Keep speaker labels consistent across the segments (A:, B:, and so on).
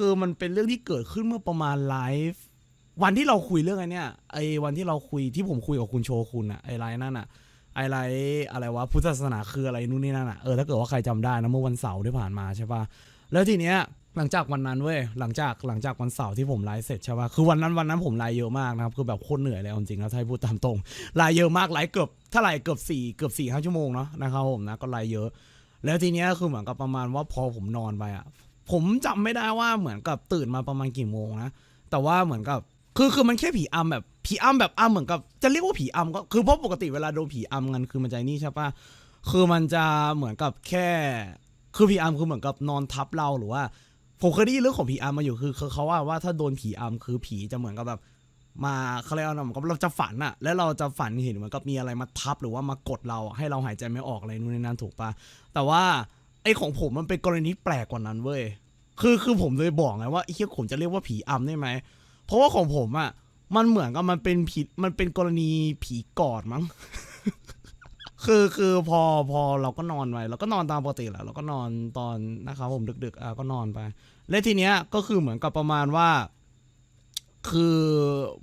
A: คือมันเป็นเรื่องที่เกิดขึ้นเมื่อประมาณไลฟ์วันที่เราคุยเรื่องไอ้เนี่ยไอ้วันที่เราคุยที่ผมคุยกับคุณโชคุณอะไอ้ไลฟ์นั่นอะไอ้ไลฟ์อะไรวะพุทธศาสนาคืออะไรนู่นนี่นั่นอะเออถ้าเกิดว่าใครจำได้นะเมื่อวันเสาร์ที่ผ่านมาใช่ปะแล้วทีเนี้ยหลังจากวันนั้นเว้ยหลังจากหลังจากวันเสาร์ที่ผมไลฟ์เสร็จใช่ปะคือวันนั้นวันนั้นผมไลฟ์เยอะมากนะครับคือแบบโคตรเหนื่อยเลยจริงๆแล้วถ้าให้พูดตามตรงไลฟ์เยอะมากไลฟ์เกือบเท่าไหร่เกือบสี่เกือบสี่ห้าชั่วโมงเนาะนะครับผมนะก็ไลฟ์เยอะ แล้วทีเนี้ยคือเหมือนกับประมาณว่าพอผมนอนไปอะ ผมจำไม่ได้ว่าเหมือนกับตื่นมาประมาณกี่โมงนะแต่ว่าเหมือนกับคือคือมันแค่ผีอำแบบผีอำแบบอำเหมือนกับจะเรียกว่าผีอำก็คือเพราะปกติเวลาโดนผีอำกันคือมันจะนี่ใช่ปะคือมันจะเหมือนกับแค่ คือผีอำคือเหมือนกับนอนทับเราหรือว่า ผมเคยได้ยินเรื่องของผีอำมาอยู่คือคือเขาว่าว่าถ้าโดนผีอำคือผีจะเหมือนกับแบบมาเขาเรียกว่าเหมือนกับเราจะฝันอะแล้วเราจะฝันเห็นเหมือนกับมีอะไรมาทับหรือว่ามากดเราให้เราหายใจไม่ออกอะไรนู่นนี่นั่นถูกปะแต่ว่า ไอของผมมันเป็นกรณีแปลกกว่านั้นเว้ย คือคือผมเลยบอกไงว่าไอ้เหี้ยผมจะเรียกว่าผีอำได้ไหม เพราะว่าของผมอะมันเหมือนกับมันเป็นผีมันเป็นกรณีผีกอดมั้ง คือคือพอพอเราก็นอนไปเราก็นอนตามปกติแหละเราก็นอนตอนนะครับผมดึกๆอะก็นอนไป และทีเนี้ยก็คือเหมือนกับประมาณว่า คือ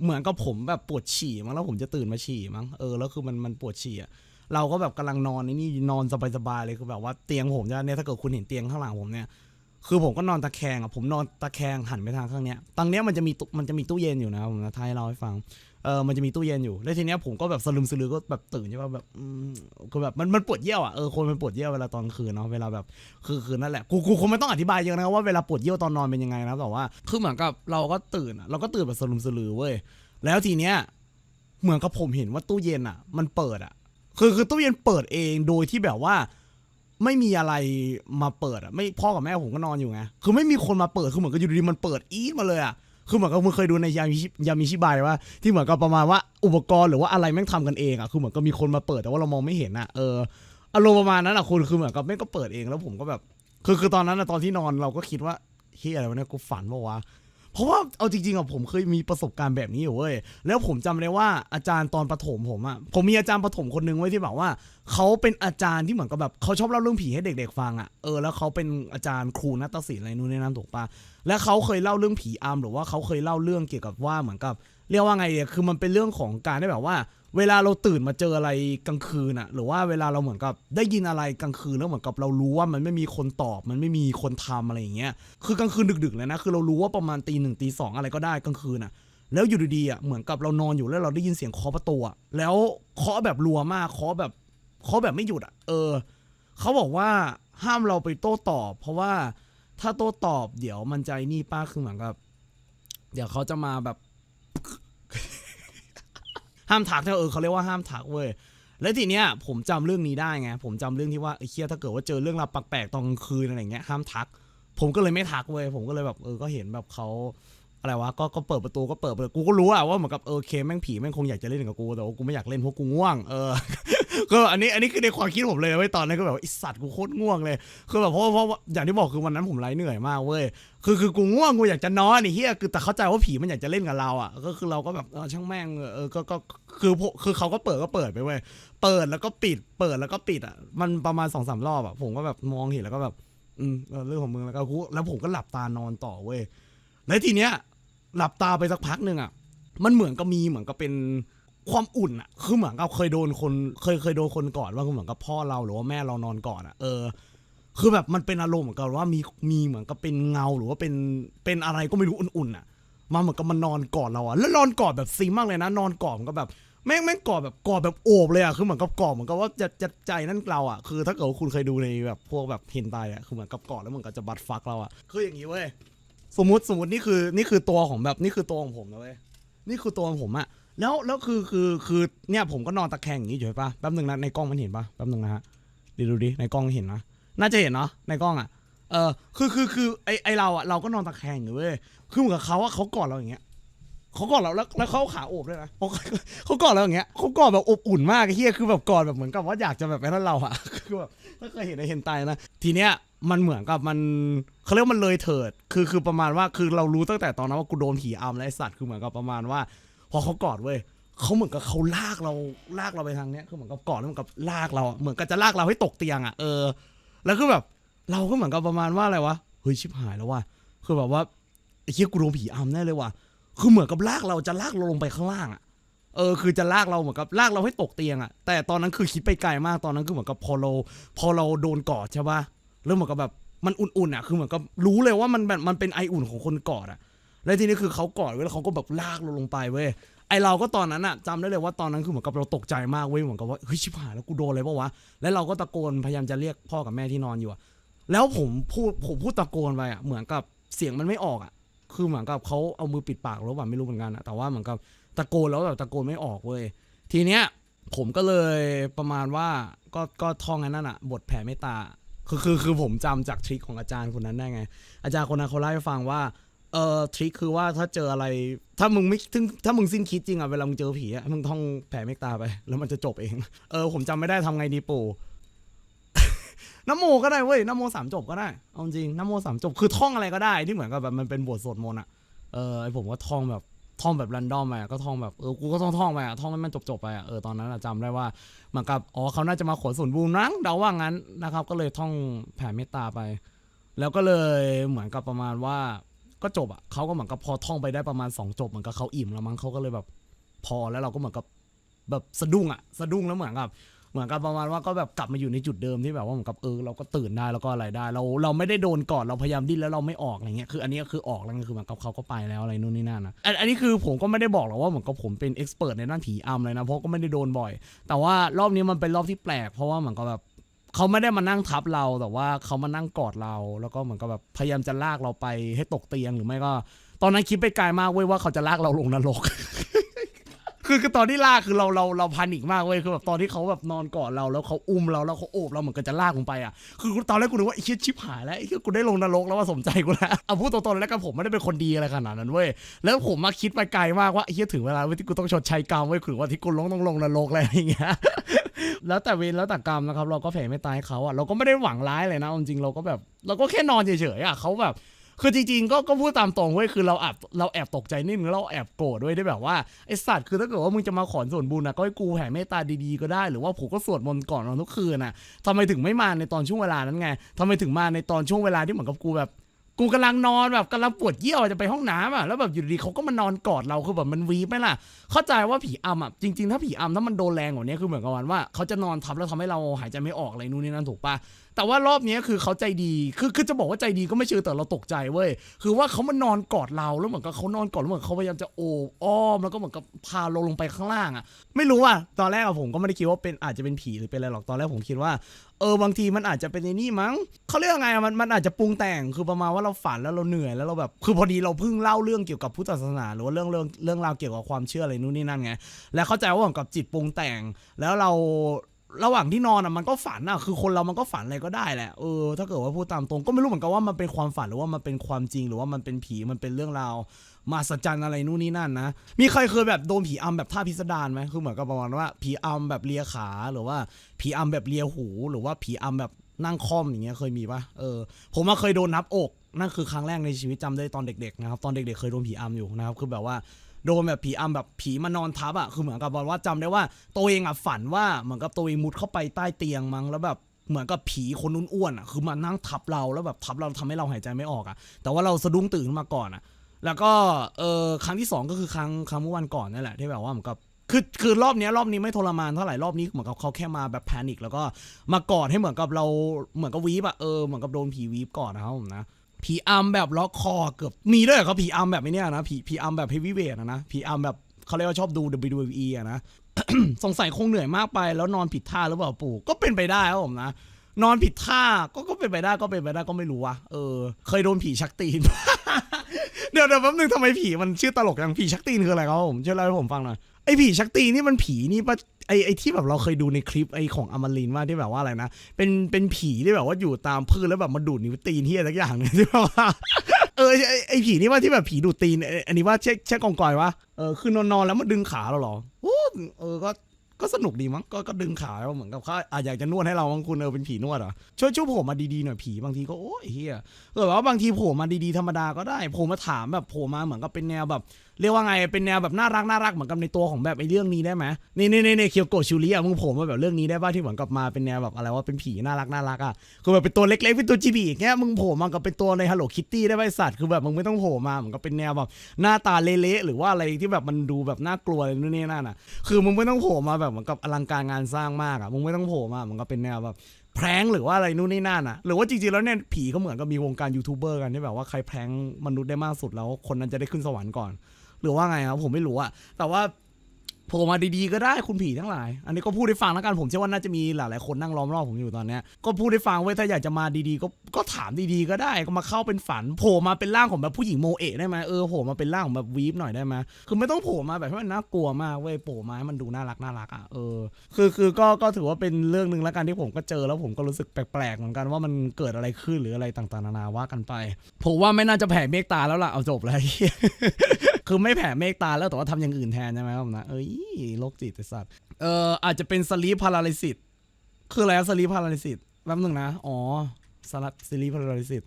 A: เหมือนกับผมแบบปวดฉี่มั้งแล้วผมจะตื่นมาฉี่มั้งเออแล้วคือมันมันปวดฉี่อะ เราก็แบบกำลังนอนในนี่นอนสบายๆเลยคือแบบว่าเตียงผมจะเนี่ยถ้าเกิดคุณเห็นเตียงข้างหลังผมเนี่ยคือผมก็นอนตะแคงอะผมนอนตะแคงหันไปทางข้างเนี้ยตรงเนี้ยมันจะมีมันจะมีตู้เย็นอยู่นะผมจะทายเล่าให้ฟังเออมันจะมีตู้เย็นอยู่แล้วทีเนี้ยผมก็แบบสลึมสลือก็แบบตื่นใช่ป่ะแบบคือแบบมันมันปวดเยี่ยวอะเออคนมันปวดเยี่ยวเวลาตอนคืนเนาะเวลาแบบคือคือนั่นแหละกูกูคงไม่ต้องอธิบายเยอะนะว่าเวลาปวดเยี่ยวตอนนอนเป็นยังไงนะแต่ว่าคือเหมือนกับเราก็ตื่นอะเราก็ตื่นแบบสลุมสลือเว้ยแล้วทีเนี้ยเหมือนกับผมเห็นว่าตู้เย็นอะมันเปิดอะ คือคือตู้เย็นเปิดเองโดยที่แบบว่า ไม่มีอะไรมาเปิดอะไม่พ่อกับแม่ผมก็นอนอยู่ไงคือไม่มีคนมาเปิดคือเหมือนกับอยู่ดีๆมันเปิดอีดมาเลยอะคือเหมือนกับมึงเคยดูในยามิชิยามิชิบายว่า ที่เหมือนกับประมาณว่าอุปกรณ์หรือว่าอะไรแม่งทำกันเองอะคือเหมือนกับมีคนมาเปิดแต่ว่าเรามองไม่เห็นอะเอออารมณ์ประมาณนั้นอะคุณคือเหมือนกับแม่งก็เปิดเองแล้วผมก็แบบ คือคือตอนนั้นอะตอนที่นอนเราก็คิดว่าเฮียอะไรวะเนี่ยกูฝันปะวะ เพราะว่าเอาจริงๆอะผมเคยมีประสบการณ์แบบนี้อยู่เว้ยแล้วผมจำได้ว่าอาจารย์ตอนประถมผมอะผมมีอาจารย์ประถมคนนึงไว้ที่แบบว่าเขาเป็นอาจารย์ที่เหมือนกับแบบเขาชอบเล่าเรื่องผีให้เด็กๆฟังอะเออแล้วเขาเป็นอาจารย์ครูนัตศิลป์อะไรนู่นนี่นั่นถูกปะและเขาเคยเล่าเรื่องผีอามหรือว่าเขาเคยเล่าเรื่องเกี่ยวกับว่าเหมือนกับ เรียกว่าไงเนี่ยคือมันเป็นเรื่องของการได้แบบว่า เวลาเราตื่นมาเจออะไรกลางคืนอะหรือว่าเวลาเราเหมือนกับได้ยินอะไรกลางคืนแล้วเหมือนกับเรารู้ว่ามันไม่มีคนตอบ มันไม่มีคนทำอะไรอย่างเงี้ยคือกลางคืนดึกๆเลยนะคือเรารู้ว่าประมาณตีหนึ่งตีสองอะไรก็ได้กลางคืนอะแล้วอยู่ดีๆอะเหมือนกับเรานอนอยู่แล้วเราได้ยินเสียงเคาะประตูอะแล้วเคาะแบบรัวมากเคาะแบบเคาะแบบไม่หยุดอะเออเขาบอกว่าห้ามเราไปโต้ตอบ เพราะว่าถ้าโต้ตอบ เดี๋ยวมันใจนี่ป้าคือเหมือนกับ เดี๋ยวเขาจะมาแบบ ห้ามทักนะเออเขาเรียกว่าห้ามทักเว้ยแล้วทีเนี้ยผมจำเรื่องนี้ได้ไงผมจำเรื่องที่ว่าไอ้เคียถ้าเกิดว่าเจอเรื่องราวแปลกๆตอนกลางคืนอะไรเงี้ยห้ามทัก ผมก็เลยไม่ทักเว้ยผมก็เลยแบบเออก็เห็นแบบเขาอะไรวะก็ก็เปิดประตูก็เปิดเปิดกูก็รู้อะว่าเหมือนกับเออเคแม่งผีแม่งคงอยากจะเล่นกับกูแต่ว่ากูไม่อยากเล่นเพราะกูง่วงเออ ก็อันนี้อันนี้คือในความคิดผมเลยเว้ยตอนนั้นก็แบบว่าไอสัตว์กูโคตรง่วงเลย คือแบบเพราะว่าเพราะว่าอย่างที่บอกคือวันนั้นผมไร้เหนื่อยมากเว้ยคือคือกูง่วงกูอยากจะนอนไอ้เหี้ยคือแต่เข้าใจว่าผีมันอยากจะเล่นกับเราอะก็คือเราก็แบบเออช่างแม่งเออก็ก็คือคือเขาก็เปิดก็เปิดไปเว้ยเปิดแล้วก็ปิด เปิดแล้วก็ปิดอะมันประมาณสองสามรอบอะผมก็แบบมองเห็นแล้วก็แบบ อืมเออเรื่องของมึงแล้วก็กูแล้วผมก็หลับตานอนต่อเว้ยแล้วทีเนี้ยหลับตาไปสักพักหนึ่งอะมันเหมือนกับมีเหมือนกับเป็น ความอุ่นอะคือเหมือนกับเคยโดนคนเคยเคยโดนคนกอดว่าคือเหมือนกับพ่อเราหรือว่าแม่เรานอนกอดอะเออ คือแบบมันเป็นอารมณ์เหมือนกับว่ามีมีเหมือนกับเป็นเงาหรือว่าเป็นเป็นอะไรก็ไม่รู้อุ่นๆอะมาเหมือนกับมันนอนกอดเราอะแล้วนอนกอดแบบซีมากเลยนะ นอนกอดมันก็แบบแม่งแม่งกอดแบบกอดแบบโอบเลยอะคือเหมือนกับกอดเหมือนกับว่าจะจะใจนั่นเราอะคือถ้าเกิดคุณเคยดูในแบบพวกแบบเฮนไตอะคือเหมือนกับกอดแล้วเหมือนกับจะบัดฟักเราอะคืออย่างนี้เว้ยสมมติสมมตินี่คือนี่คือตัวของแบบนี่คือตัวของผมนะเว้ยนี่คือตัวของผมอะ แล้วแล้วคือคือคือเนี่ยผมก็นอนตะแคงอย่างนี้อยู่ใช่ปะแป๊บนึงนะในกล้องมันเห็นปะแป๊บนึงนะฮะดูดูดิในกล้องเห็นนะน่าจะเห็นเนาะในกล้องอะเออคือคือคือไอไอเราอะเราก็นอนตะแคงอยู่เว้ยคือเหมือนกับเขาอะเขากอดเราอย่างเงี้ยเขากอดเราแล้วแล้วเขาขาโอบด้วยนะเขากอดเราอย่างเงี้ยเขากอดแบบอบอุ่นมากไอ้เฮียคือแบบกอดแบบเหมือนกับว่าอยากจะแบบไปนั่นเราอะคือแบบถ้าเคยเห็นในเห็นไตนะทีเนี้ยมันเหมือนกับมันเขาเรียกมันเลยเถิด คือคือประมาณว่าคือเรารู้ตั้งแต่ตอนนั้นว่ากูโดนผีอำแล้วไอสัตว์คือเหมือนกับประมาณว่า พอเขากอดเว้ยเขาเหมือนกับเขาลากเราลากเราไปทางเนี้ยคือเหมือนกับกอดแล้วเหมือนกับลากเราอะเหมือนกับจะลากเราให้ตกเตียงอะเออแล้วคือแบบ เราก็เหมือนกับประมาณว่าอะไรวะเฮ้ยชิบหายแล้วว่ะคือแบบว่าไอ้เหี้ยกูโดนผีอำแน่เลยว่ะคือเหมือนกับลากเราจะลากเราลงไปข้างล่างอะเออคือจะลากเราเหมือนกับลากเราให้ตกเตียงอะแต่ตอนนั้นคือคิดไปไกลมากตอนนั้นคือเหมือนกับพอเราพอเราโดนกอดใช่ป่ะแล้วเหมือนกับแบบมันอุ่นๆอะคือเหมือนกับรู้เลยว่ามันแบบมันเป็นไออุ่นของคนกอดอะ แล้วทีนี้คือเขากอดไว้แล้วเขาก็แบบลากเราลงไปเว้ยไอเราก็ตอนนั้นอะจำได้เลยว่าตอนนั้นคือเหมือนกับเราตกใจมากเว้ยเหมือนกับว่าเฮ้ยชิบหายแล้วกูโดนอะไรปะวะแล้วเราก็ตะโกนพยายามจะเรียกพ่อกับแม่ที่นอนอยู่อะแล้วผมพูดผมพูดตะโกนไปอะเหมือนกับเสียงมันไม่ออกอะคือเหมือนกับเขาเอามือปิดปากหรือเปล่าไม่รู้เหมือนกันอะแต่ว่าเหมือนกับตะโกนแล้วแบบตะโกนไม่ออกเว้ยทีเนี้ยผมก็เลยประมาณว่าก็ก็ท่องไอ้นั่นอะบทแผ่เมตตาคือคือคือผมจำจากทริคของอาจารย์คนนั้นได้ไง อาจารย์คนนั้นเขาเล่าให้ฟังว่า เออทริคคือว่าถ้าเจออะไร ถ้ามึงไม่ถึงถ้ามึงสิ้นคิดจริงอะเวลามึงเจอผีอะมึงท่องแผ่เมตตาไป แล้วมันจะจบเองเออผมจำไม่ได้ทำไงดีปู่น้ำโมก็ได้เว้ยน้ำโมสามจบก็ได้เอาจริงน้ำโมสามจบคือท่องอะไรก็ได้ที่เหมือนกับแบบมันเป็นบทสวดมนต์อะเออไอผมก็ท่องแบบท่องแบบรันดอมไปอะก็ท่องแบบเออกูก็ต้องท่องไปอะท่องให้มันจบๆไปอะเออตอนนั้นอะจำได้ว่าเหมือนกับอ๋อเขาน่าจะมาขนส่วนบุญนั้งเดาว่างั้นนะครับ ก็เลยท่องแผ่เมตตาไป แล้วก็เลยเหมือนกับประมาณว่า ก็จบอะเขาก็เหมือนกับพอท่องไปได้ประมาณสองจบเหมือนกับเขาอิ่มแล้วมั้งเขาก็เลยแบบพอแล้วเราก็เหมือนกับแบบสะดุ้งอะสะดุ้งแล้วเหมือนกับเหมือนกับประมาณว่าก็แบบกลับมาอยู่ในจุดเดิมที่แบบว่าเหมือนกับเออเราก็ตื่นได้แล้วก็อะไรได้ เราเราไม่ได้โดนกอดเราพยายามดิ้นแล้วเราไม่ออกอะไรเงี้ยคืออันนี้ก็คือออกแล้วไงคือเหมือนกับเขาก็ไปแล้วอะไรนู่นนี่นั่นนะอันอันนี้คือผมก็ไม่ได้บอกหรอกว่าเหมือนกับผมเป็นเอ็กซ์เพรสในด้านผีอำเลยนะเพราะก็ไม่ได้โดนบ่อย แต่ว่ารอบนี้มันเป็นรอบที่แปลกเพราะว่าเหมือนกับแบบ เขาไม่ได้มานั่งทับเราแต่ว่าเขามานั่งกอดเรา แล้วก็เหมือนกับแบบพยายามจะลากเราไปให้ตกเตียงหรือไม่ก็ ตอนนั้นคิดไปไกลมากเว้ยว่าเขาจะลากเราลงนรก คือคือตอนที่ลากคือเราเราเราพานิกมากเว้ยคือแบบตอนที่เขาแบบนอนกอดเราแล้วเขาอุ้มเราแล้วเขาโอบเราเหมือนกันจะลากลงไปอะคือตอนแรกกูนึกว่าไอ้เชี่ยชิบหายแล้วไอ้เชี่ยกูได้ลงนรกแล้วว่าสมใจกูแล้วเอาพูดตรงๆแล้วกันผมไม่ได้เป็นคนดีอะไรขนาดนั้นเว้ยแล้วผมมาคิดไปไกลมากว่าไอ้เชี่ยถึงเวลาเว้ยที่กูต้องชดใช้กรรมเว้ยคือว่าที่กูลงต้องลงนรกอะไรอย่างเงี้ย แล้วแต่เวรแล้วแต่กรรมนะครับ เราก็แผ่ไม่ตายเขาอะเราก็ไม่ได้หวังร้ายเลยนะเอาจริงเราก็แบบ เราก็แค่นอนเฉยๆอะเขาแบบ คือจริงๆก็ก็พูดตามตรงเว้ยคือเราแอบเราแอบตกใจนิดนึงเราแอบโกรธด้วยได้แบบว่าไอสัตว์คือถ้าเกิดว่ามึงจะมาขอส่วนบุญนะก็ให้กูแผ่เมตตาดีๆก็ได้หรือว่าผมก็สวดมนต์ก่อนนอนทุกคืนน่ะทำไมถึงไม่มาในตอนช่วงเวลานั้นไงทำไมถึงมาในตอนช่วงเวลาที่เหมือนกับกูแบบ กูกำลังนอนแบบกำลังปวดเยี่ยวจะไปห้องน้ำอะแล้วแบบอยู่ดีเขาก็มานอนกอดเราคือแบบมันวีไหมล่ะ เข้าใจว่าผีอำอะจริงๆ ถ้าผีอำถ้ามันโดนแรงกว่านี้คือเหมือนกับว่าเขาจะนอนทับแล้วทำให้เราหายใจไม่ออกอะไรนู่นนี่นั่นถูกปะ แต่ว่ารอบนี้คือเขาใจดีคือคือจะบอกว่าใจดีก็ไม่เชิงแต่เราตกใจเว้ยคือว่าเขามานอนกอดเราแล้วเหมือนกับเขานอนกอดแล้วเหมือนเขาพยายามจะโอบอ้อมแล้วก็เหมือนกับพาเราลงไปข้างล่างอะ ไม่รู้อะตอนแรกอะผมก็ไม่ได้คิดว่าเป็นอาจจะเป็นผีหรือเป็นอะไรหรอกตอนแรกผมคิดว่าเออบางทีมันอาจจะเป็นในนี่มั้งเขาเรียกไงอะมันมันอาจจะปรุงแต่งคือประมาณว่าเราฝันแล้วเราเหนื่อยแล้วเราแบบคือพอดีเราเพิ่งเล่าเรื่องเกี่ยวกับพุทธศาสนา หรือว่าเรื่องเรื่องเรื่องราวเกี่ยวกับความเชื่ออะไรนู่นนี่นั่นไง และเข้าใจว่าเหมือนกับจิตปรุงแต่งแล้วเรา ระหว่างที่นอนอะมันก็ฝันอะคือคนเรามันก็ฝันอะไรก็ได้แหละเออถ้าเกิดว่าพูดตามตรงก็ไม่รู้เหมือนกันว่ามันเป็นความฝันหรือว่ามันเป็นความจริงหรือว่ามันเป็นผีมันเป็นเรื่องราวมาสัจจันอะไรนู่นนี่นั่นนะมีใครเคยแบบโดนผีอำแบบท่าพิสดารไหมคือเหมือนกับประมาณว่าผีอำแบบเลียขาหรือว่าผีอำแบบเลียหู หรือว่าผีอำแบบนั่งค่อมอย่างเงี้ยเคยมีปะเออผมมาเคยโดนนับอกนั่นคือครั้งแรกในชีวิตจำได้ตอนเด็กๆนะครับตอนเด็กๆเคยโดนผีอำอยู่นะครับคือแบบว่า โดนแบบผีอำแบบผีมานอนทับอะคือเหมือนกับบอกว่าจำได้ว่าตัวเองอะฝันว่าเหมือนกับตัวเองมุดเข้าไปใต้เตียงมั้งแล้วแบบเหมือนกับผีคนอ้วนๆอะคือมานั่งทับเราแล้วแบบทับเราทำให้เราหายใจไม่ออกอะ แต่ว่าเราสะดุ้งตื่นมาก่อนอะ แล้วก็เออครั้งที่สองก็คือครั้งครั้งเมื่อวันก่อนนั่นแหละที่แบบว่าเหมือนกับคือคือรอบเนี้ยรอบนี้ไม่ทรมานเท่าไหร่รอบนี้เหมือนกับเขาแค่มาแบบแพนิคแล้วก็มากอดให้เหมือนกับเราเหมือนกับวีบอะเออเหมือนกับโดนผีวีบก่อนนะครับผมนะ ผีอัมแบบล็อกคอเกือบมีด้วยเหรอครับผีอัมแบบไอ้เนี้ยนะผีผีอัมแบบเฮฟวีเวทนะนะผีอัมแบบเขาเรียกว่าชอบดู WWE อะนะ สงสัยคงเหนื่อยมากไป แล้วนอนผิดท่าหรือเปล่าปู่ก็เป็นไปได้ครับผมนะนอนผิดท่าก็ก็เป็นไปได้ก็เป็นไปได้ก็ไม่รู้ว่ะเออ เคยโดนผีชักตีน เดี๋ยวเดี๋ยวแป๊บนึงทำไมผีมันชื่อตลกอย่างผีชักตีนคืออะไรครับผมช่วยเล่าให้ผมฟังหน่อยไอผีชักตีนนี่มันผีนี่ปะ ไอไอที่แบบเราเคยดูในคลิปไอของอมรินว่าที่แบบว่าอะไรนะ เป็นเป็นผีที่แบบว่าอยู่ตามพื้นแล้วแบบมาดูดนิ้วตีนที่อะไรสักอย่างเนี่ยที่แบบว่าเออไอไอผีนี่ว่าที่แบบผีดูดตีนอันนี้ว่าเช็คเช็คกองกอยวะเออคือนอนนอนแล้วมันดึงขาเราหรอโอ้เออก็ก็สนุกดีมั้งก็ก็ดึงขาเราเหมือนกับเขาอาจอยากจะนวดให้เราบางคุณเออเป็นผีนวดเหรอช่วยช่วยผล่มาดีๆหน่อยผีบางทีก็โอ้ยเฮียเออว่าบางทีผล่มาดีๆธรรมดาก็ได้ผล่มาถามแบบผล่มาเหมือนกับเป็นแนวแบบ เรียกว่าไงเป็นแนวแบบน่ารักน่ารักเหมือนกับในตัวของแบบไอ้เรื่องนี้ได้ไหมนี่นี่นี่เคียวโกะชูริอะมึงโผมมาแบบเรื่องนี้ได้ป่ะที่เหมือนกับมาเป็นแนวแบบอะไรว่าเป็นผีน่ารักน่ารักอะคือแบบเป็นตัวเล็กๆเป็นตัวจีบีอย่างเงี้ยมึงโผล่มากับเป็นตัวในฮัลโหลคิตตี้ได้ไหมสัตว์คือแบบมึงไม่ต้องโผล่มาเหมือนกับเป็นแนวแบบหน้าตาเละๆหรือว่าอะไรที่แบบมันดูแบบน่ากลัวอะไรนู่นนี่นั่นอะคือมึงไม่ต้องโผล่มาแบบเหมือนกับอลังการงานสร้างมากอะมึงไม่ต้องโผล่มาเหมือนกับเป็นแนวแบบแพร้งหรือว่าอะไรนู่นนี่นั่นอะหรือว่าจริงๆแล้วเนี่ยผีก็เหมือนกับมีวงการยูทูบเบอร์กันที่แบบว่าใครแพร้งมนุษย์ได้มากสุดแล้วคนนั้นจะได้ขึ้นสวรรค์ก่อน หรือว่าไงครับผมไม่รู้อะแต่ว่าโผล่มาดีๆก็ได้คุณผีทั้งหลาย อันนี้ก็พูดให้ฟังแล้วกันผมเชื่อว่าน่าจะมีหลายๆคนนั่งล้อมรอบผมอยู่ตอนเนี้ยก็พูดให้ฟังไว้ยถ้าอยากจะมาดีๆ ก็ก็ถามดีๆก็ได้ก็มาเข้าเป็นฝันโผล่มาเป็นร่างของแบบผู้หญิงโมเอะได้ไหมเออโผล่มาเป็นร่างของแบบวีฟหน่อยได้ไหมคือไม่ต้องโผล่มาแบบให้มันน่ากลัวมากเว้ยโผล่มาให้มันดูน่ารักน่ารักอะเออคือคือก็ก็ถือว่าเป็นเรื่องหนึ่งแล้วกันที่ผมก็เจอแล้วผมก็รู้สึกแปลกๆเหมือนกันว่ามันเกิดอะไรขึ้นหรืออะไรต่างๆนานาว่ากันไปผมว่าไม่น่าจะแผ่เมตตาแล้วล่ะเอาจบเลย คือไม่แผ่เมตตาแล้วแต่ว่าทำอย่างอื่นแทนใช่ไหมครับผมนะ เอ้ยโรคจิตไอ้สัตว์ เอ่ออาจจะเป็นสลีปพาราลิซิสคืออะไรสลีปพาราลิซิสแป๊บหนึงนะ อ๋อสลัดสลีปพาราลิซิส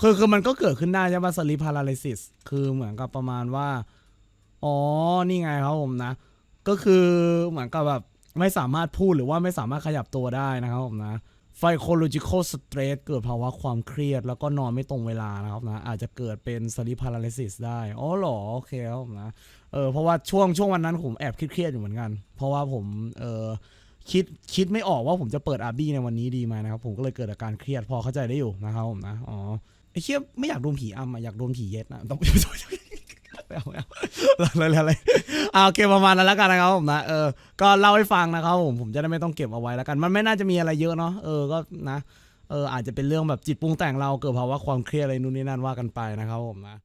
A: คือคือมันก็เกิดขึ้นได้ใช่ป่ะสลีปพาราลิซิสคือเหมือนกับประมาณว่า อ๋อ นี่ไงครับผมนะ ก็คือเหมือนกับแบบไม่สามารถพูดหรือว่าไม่สามารถขยับตัวได้นะครับผมนะ psychological stress เกิดภาวะความเครียดแล้วก็นอนไม่ตรงเวลานะครับนะอาจจะเกิดเป็น sleep paralysis ได้อ๋อเหรอโอเคครับนะเออเพราะว่าช่วงช่วงวันนั้นผมแอบเครียดอยู่เหมือนกัน เพราะว่าผมเออคิดคิดไม่ออกว่าผมจะเปิดอาร์บี้ในวันนี้ดีไหมนะครับ ผมก็เลยเกิดอาการเครียดพอเข้าใจได้อยู่นะครับผมนะอ๋อไอ้เชี่ยไม่อยากโดนผีอำอะอยากโดนผีเย็ดนะต้อง ไม่เอาไม่เอาอะไรอะไรอ่าโอเคประมาณนั้นแล้วกันนะครับผมนะเออก็เล่าให้ฟังนะครับผมผมจะได้ไม่ต้องเก็บเอาไว้แล้วกัน มันไม่น่าจะมีอะไรเยอะเนาะเออก็นะเอออาจจะเป็นเรื่องแบบจิตปรุงแต่งเราเกิดภาวะความเครียดอะไรนู่นนี่นั่นว่ากันไปนะครับผมนะ